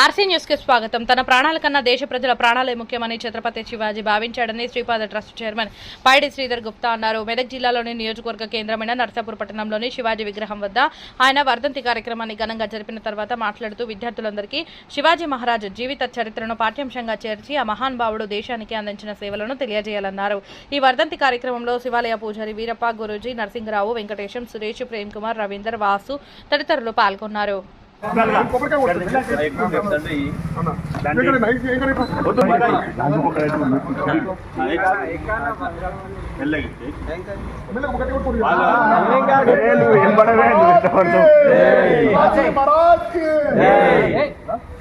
RC న్యూస్కి స్వాగతం. తన ప్రాణాల కన్నా దేశ ప్రజల ప్రాణాలే ముఖ్యమని ఛత్రపతి శివాజీ భావించాడని శ్రీపాద ట్రస్ట్ చైర్మన్ పైడి శ్రీధర్ గుప్తా అన్నారు. మెదక్ జిల్లాలోని నియోజకవర్గ కేంద్రమైన నర్సాపూర్ పట్టణంలోని శివాజీ విగ్రహం వద్ద ఆయన వర్ధంతి కార్యక్రమాన్ని ఘనంగా జరిపిన తర్వాత మాట్లాడుతూ విద్యార్థులందరికీ శివాజీ మహారాజ్ జీవిత చరిత్రను పాఠ్యాంశంగా చేర్చి ఆ మహానుభావుడు దేశానికి అందించిన సేవలను తెలియజేయాలన్నారు. ఈ వర్ధంతి కార్యక్రమంలో శివాలయ పూజారి వీరప్ప గురూజీ నరసింహరావు వెంకటేశం సురేష్ ప్రేమ్ కుమార్ రవీందర్ వాసు తదితరులు పాల్గొన్నారు. కొబ్బరికాయ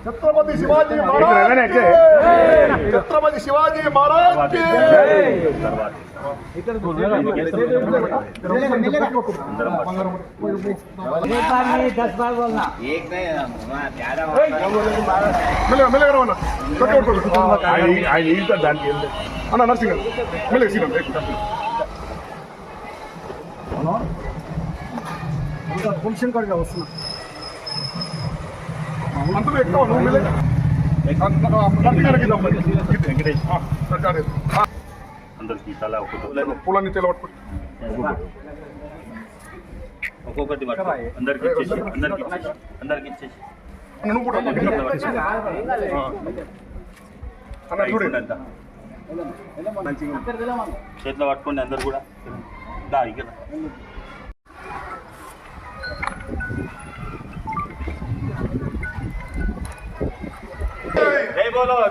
అన్న. కొట్టుకోండి. శివాజీ మహారాజ్. ఛత్రపతి శివాజీ మహారాజ్. ఛత్రపతి శివాజీ మహారాజ్కి. మెల్లగా మెల్లగా రమ్మన్న. కొట్టి కొట్టుకోండి. అన్న నర్సింగ్ మెల్లగా సీనం అంతలో ఎక్కువ నువ్వు మెల్లగా నర్సింగ్ గారికి ఇద్దాం. అందరికి తలా పూలన్నీ తెలవట్టు ఒక్కొక్కటి అందరికి ఇచ్చేసి అందరికి ఇచ్చేసి అందరికి ఇచ్చేసి. నువ్వు కూడా అన్న చూడండి అంతా చేతిలో పట్టుకోండి అందరు కూడా. దా ఇక్కడ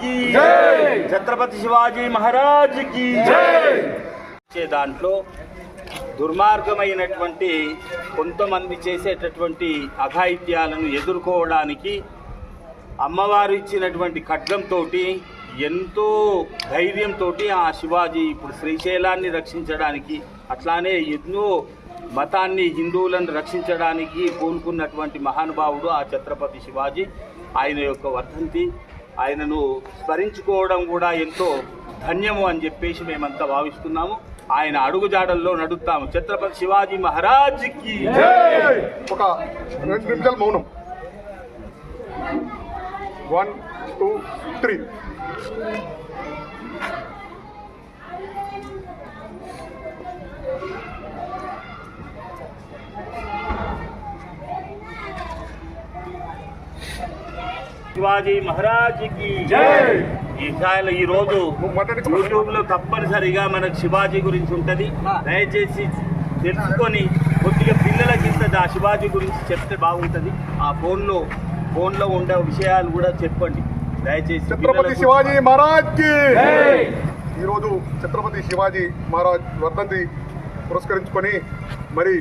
కి. ఛత్రపతి శివాజీ మహారాజ్ దాంట్లో దుర్మార్గమైనటువంటి కొంతమంది చేసేటటువంటి అఘాయిత్యాలను ఎదుర్కోవడానికి అమ్మవారు ఇచ్చినటువంటి ఖడ్గంతో ఎంతో ధైర్యంతో ఆ శివాజీ ఇప్పుడు శ్రీశైలాన్ని రక్షించడానికి అట్లానే ఎన్నో మతాన్ని హిందువులను రక్షించడానికి పూనుకున్నటువంటి మహానుభావుడు ఆ ఛత్రపతి శివాజీ. ఆయన యొక్క వర్ధంతి ఆయనను స్మరించుకోవడం కూడా ఎంతో ధన్యము అని చెప్పేసి మేమంతా భావిస్తున్నాము. ఆయన అడుగుజాడల్లో నడుస్తాము. ఛత్రపతి శివాజీ మహారాజ్కి ఒక రెండు నిమిషాలు మౌనం. వన్ టూ త్రీ శివాజీ మహారాజ్కి. జై! ఈ రోజు యూట్యూబ్లో తప్పనిసరిగా మనకు శివాజీ గురించి ఉంటది. దయచేసి తెలుసుకొని కొద్దిగా పిల్లలకి ఇంత ఆ శివాజీ గురించి చెప్తే బాగుంటది. ఆ ఫోన్లో ఫోన్లో ఉండే విషయాలు కూడా చెప్పండి. దయచేసి ఛత్రపతి శివాజీ మహారాజ్కి ఈరోజు ఛత్రపతి శివాజీ మహారాజ్ వర్ధంతి పురస్కరించుకొని మరి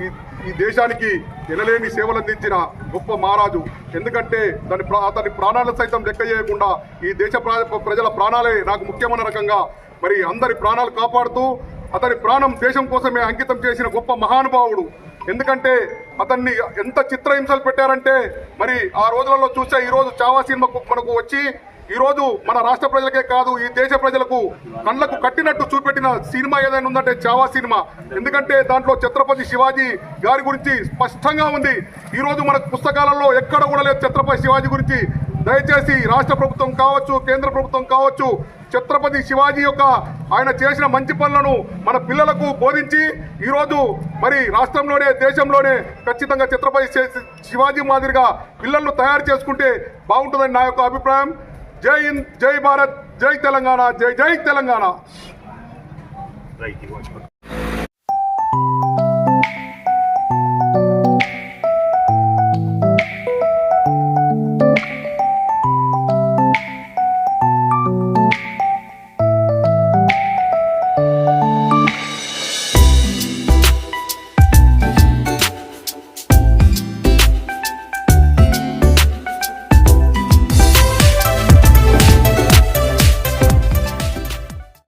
ఈ ఈ దేశానికి ఎనలేని సేవలు అందించిన గొప్ప మహారాజు. ఎందుకంటే దాని ప్రా- అతని ప్రాణాలను సైతం లెక్క చేయకుండా ఈ దేశ ప్రా- ప్రజల ప్రాణాలే నాకు ముఖ్యమైన రకంగా మరి అందరి ప్రాణాలు కాపాడుతూ అతని ప్రాణం దేశం కోసమే అంకితం చేసిన గొప్ప మహానుభావుడు. ఎందుకంటే అతన్ని ఎంత చిత్రహింసలు పెట్టారంటే మరి ఆ రోజులలో చూసే ఈరోజు చావా సినిమాకు మనకు వచ్చి ఈరోజు మన రాష్ట్ర ప్రజలకే కాదు ఈ దేశ ప్రజలకు కళ్ళకు కట్టినట్టు చూపెట్టిన సినిమా ఏదైనా ఉందంటే చావా సినిమా. ఎందుకంటే దాంట్లో ఛత్రపతి శివాజీ గారి గురించి స్పష్టంగా ఉంది. ఈరోజు మన పుస్తకాలలో ఎక్కడ కూడా లేదు ఛత్రపతి శివాజీ గురించి. దయచేసి రాష్ట్ర ప్రభుత్వం కావచ్చు కేంద్ర ప్రభుత్వం కావచ్చు ఛత్రపతి శివాజీ యొక్క ఆయన చేసిన మంచి పనులను మన పిల్లలకు బోధించి ఈరోజు మరి రాష్ట్రంలోనే దేశంలోనే ఖచ్చితంగా ఛత్రపతి శివాజీ మాదిరిగా పిల్లలను తయారు చేసుకుంటే బాగుంటుందని నా యొక్క అభిప్రాయం. జై హింద్ జై భారత్ జై తెలంగాణ జై జై తెలంగాణ. రైట్